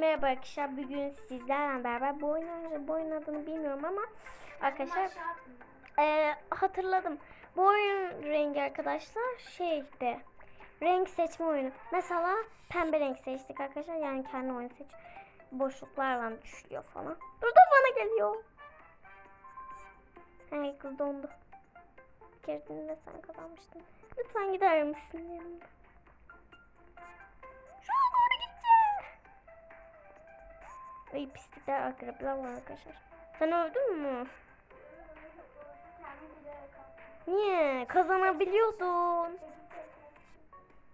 Merhaba arkadaşlar bugün sizlerle beraber bu oyun oynayacağız. Bu oyunun adını bilmiyorum ama arkadaşlar eee, hatırladım. Bu oyun rengi arkadaşlar şeydi. Renk seçme oyunu. Mesela pembe renk seçtik arkadaşlar. Yani kendi oyunu seç. Boşluklarla düşüyor falan. Dur da bana geliyor. Hey kız dondu. Bir keresinde sen kazanmıştın. Lütfen gider misin yanımda? Ay pislikler akrepler var arkadaşlar. Sen öldün mü? Niye? Kazanabiliyordun.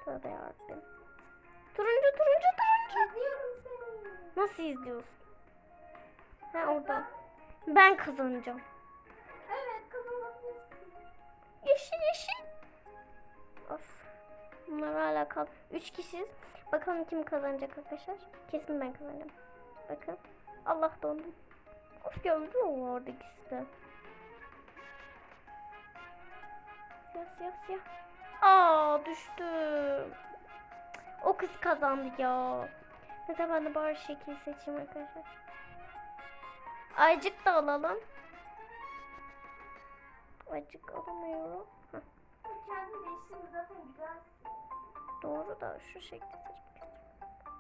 Tövbe yarabbim. Turuncu turuncu turuncu. Nasıl izliyorsun? Ha orada. Ben kazanacağım. Evet kazanabilirsin. Yeşil yeşil. Of. Bunlar hala kal. Üç kişiyiz. Bakalım kim kazanacak arkadaşlar. Kesin ben kazanacağım. Bakın. Allah dondum. Of gördü o orada ikisi de. Siyah siyah siyah. Aa düştüm. O kız kazandı ya. Mesela ben de bari şekil seçeyim arkadaşlar. Aycık da alalım. Aycık alamıyorum. Heh. Kendini değiştirme zaten güzelsin. Doğru da şu şekilde seçmek istiyorum.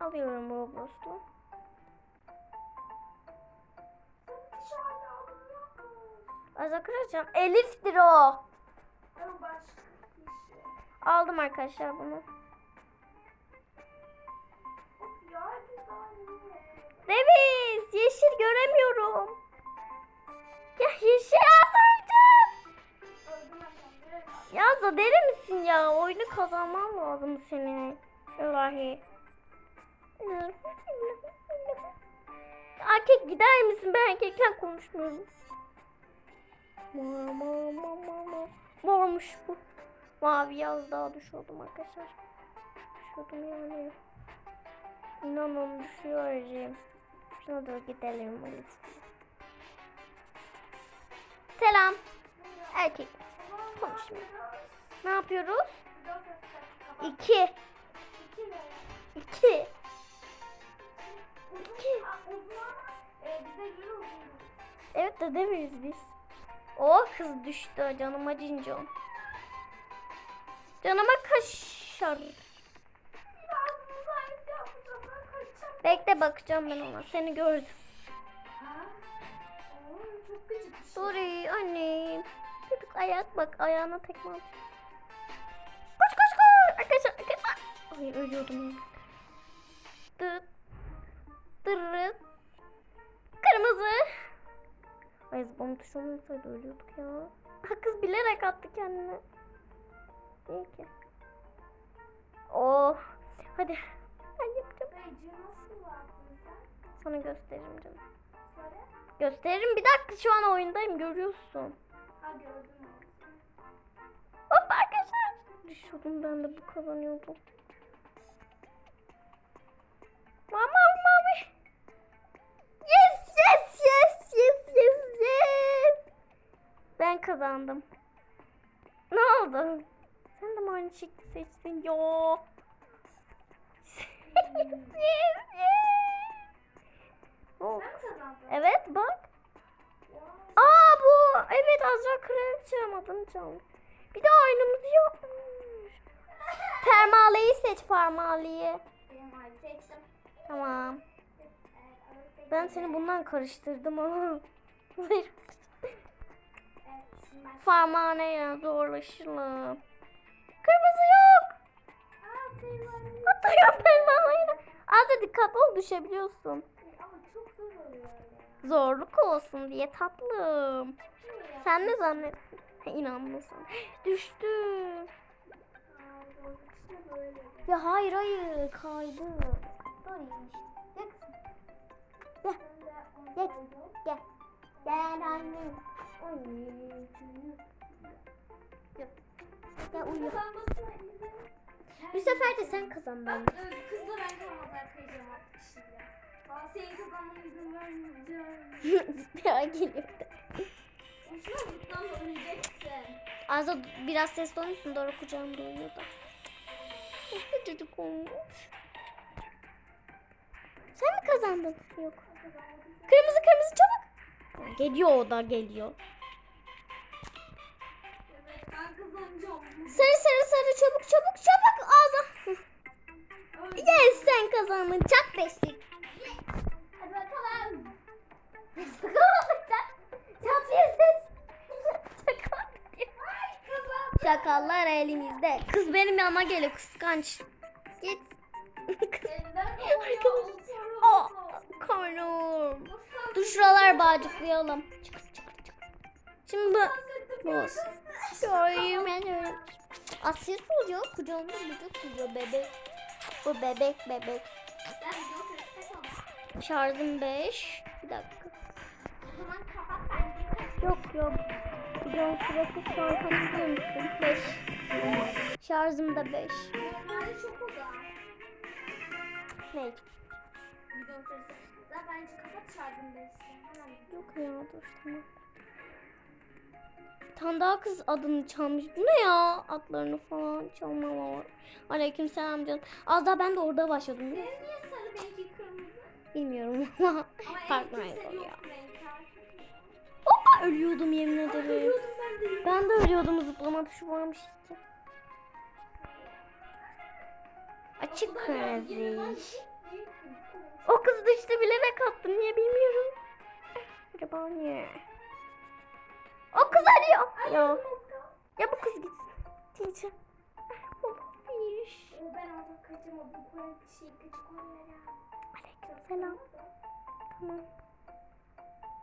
Alıyorum Roblox'u. Azra kıracağım. Elif'tir o. Aldım arkadaşlar bunu. Deviz yeşil göremiyorum. Ya yeşil efendim. Ya Azra deli misin ya? Oyunu kazanman lazım senin. İlahi. Erkek gider misin? Ben erkekle konuşmuyorum. Mormuş bu. Mavi yaz daha düşüyordum arkadaşlar. Düşüyordum yani. İnanın düşüyorum. Şuna doğru gidelim. Selam. Erkek. Konuşmuyor. Ne yapıyoruz? İki. İki? İki. E. Evet de demiyoruz biz. O kız düştü canıma cincon. Canıma kaşar. Bekle bakacağım ben ona. Seni gördüm. Bir şey. Annem. Çocuk ayak bak ayağına tekme atıyor. Koş koş koş. Arkadaşlar arkadaşlar. Ay ölüyordum ya. Dıt. Kırmızı. Ay zıplama tuşu olmasaydı ölüyorduk ya. Ha kız bilerek attı kendini. İyi ki. Oh. Hadi. Ben yapacağım. Sana gösteririm canım. Gösteririm. Bir dakika şu an oyundayım görüyorsun. Ha gördüm. Hop arkadaşlar. Düşüyordum ben de bu kazanıyordum. Kazandım. Ne oldu? Sen de mi aynı şekli seçtin? Yo. yes yes yes. Ben kazandım. Evet bak. Aa bu evet Azra Kraliçem adını çalmış. Bir de aynımız yokmuş. Termaleyi seç seçtim. Tamam. Ben seni bundan karıştırdım ama. Farmaneye zorlaşalım. Kırmızı yok. Aa, kıymalı. Atıyor parmağıyla. Azra dikkatli ol düşebiliyorsun. Zorluk olsun diye tatlım. Sen ne zorluk işte böyle. Ya hayır hayır kaydı. Gel. Gel. Gel. Gel. Annem. Oy. Gel. Gel uyu. Kazanmasına izin. Bu sefer de sen kazan e, kızla ben kalmadan kayacağım artık şimdi. Aa, senin kazanmana izin vermeyeceğim. ya geliyor. Boşuna zıptan öleceksin. Biraz sesli olmuşsun doğru kucağımda uyuyor da. Çocuk olmuş. kazandın? Yok. Kırmızı kırmızı çabuk. Geliyor o da geliyor. Sarı sarı sarı çabuk çabuk çabuk ağza. Yes sen kazandın. Çak beşlik. Hadi bakalım. Şakallar elimizde. Kız benim yanıma geliyor kıskanç. Git. Oluyor. Aa, karnım. Dur şuralar bağcıklayalım. Çık çık çık. Şimdi bu. Boz. Şöyle ben. Asil oluyor. Kucağında bebek oluyor bebek. Bu bebek bebek. Şarjım 5. Bir dakika. Yok yok. Şu an kaç biliyor musun? 5. Şarjım da 5. Normalde çok o da. Ne? Zaten bence kapat şarjını değilsin. Hemen. Yok ya dur tamam. Bir tane daha kız adını çalmış. Bu ne ya? Adlarını falan çalmama. Aleyküm selam canım. Az daha ben de orada başladım. Senin niye sarı benimki kırmızı? Bilmiyorum ama. Ama Farklı en renk oluyor. Hoppa ölüyordum yemin ederim. Ölüyordum ben de. Ben de ölüyordum zıplama tuşu varmış işte. Açık kırmızı. O kız düştü bilerek attım niye bilmiyorum. Acaba niye? O kız arıyor. Ya. Ya bu kız gitsin. Diyeceğim. Ben aldım kaçama bu koyun şey küçük onlara. Aleyküm selam. Tamam.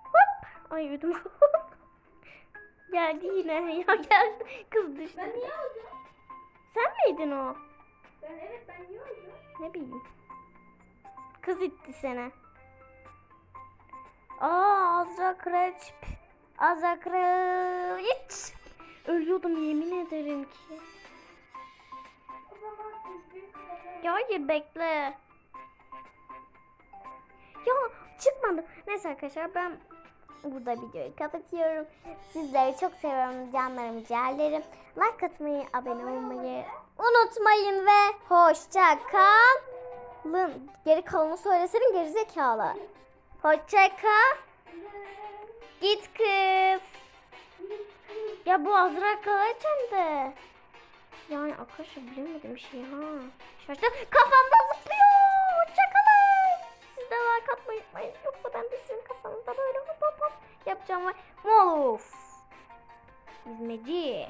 Hop. Ay ödüm. Geldi yine. Ya gel. Kız düştü. Ben niye öldüm? Sen miydin o? Ben evet ben niye öldüm? Ne bileyim. Kız itti seni. Aa Azra Kreç. Ölüyordum yemin ederim ki. Ya hayır bekle. Ya çıkmadı. Neyse arkadaşlar ben burada videoyu kapatıyorum. Sizleri çok seviyorum canlarım ciğerlerim. Like atmayı, abone olmayı unutmayın ve hoşça kalın. Geri kalanı söylesenin gerizekalı. Hoşça kal. Git kız. Ya bu Azra Kalaçan de. Yani arkadaşlar bilemedim şey ha. Şaştı. Kafamda zıplıyor. Hoşçakalın. Siz de like atmayı. Yoksa ben de sizin kafanızda böyle hop hop hop yapacağım. Ve... Of. Hizmeci.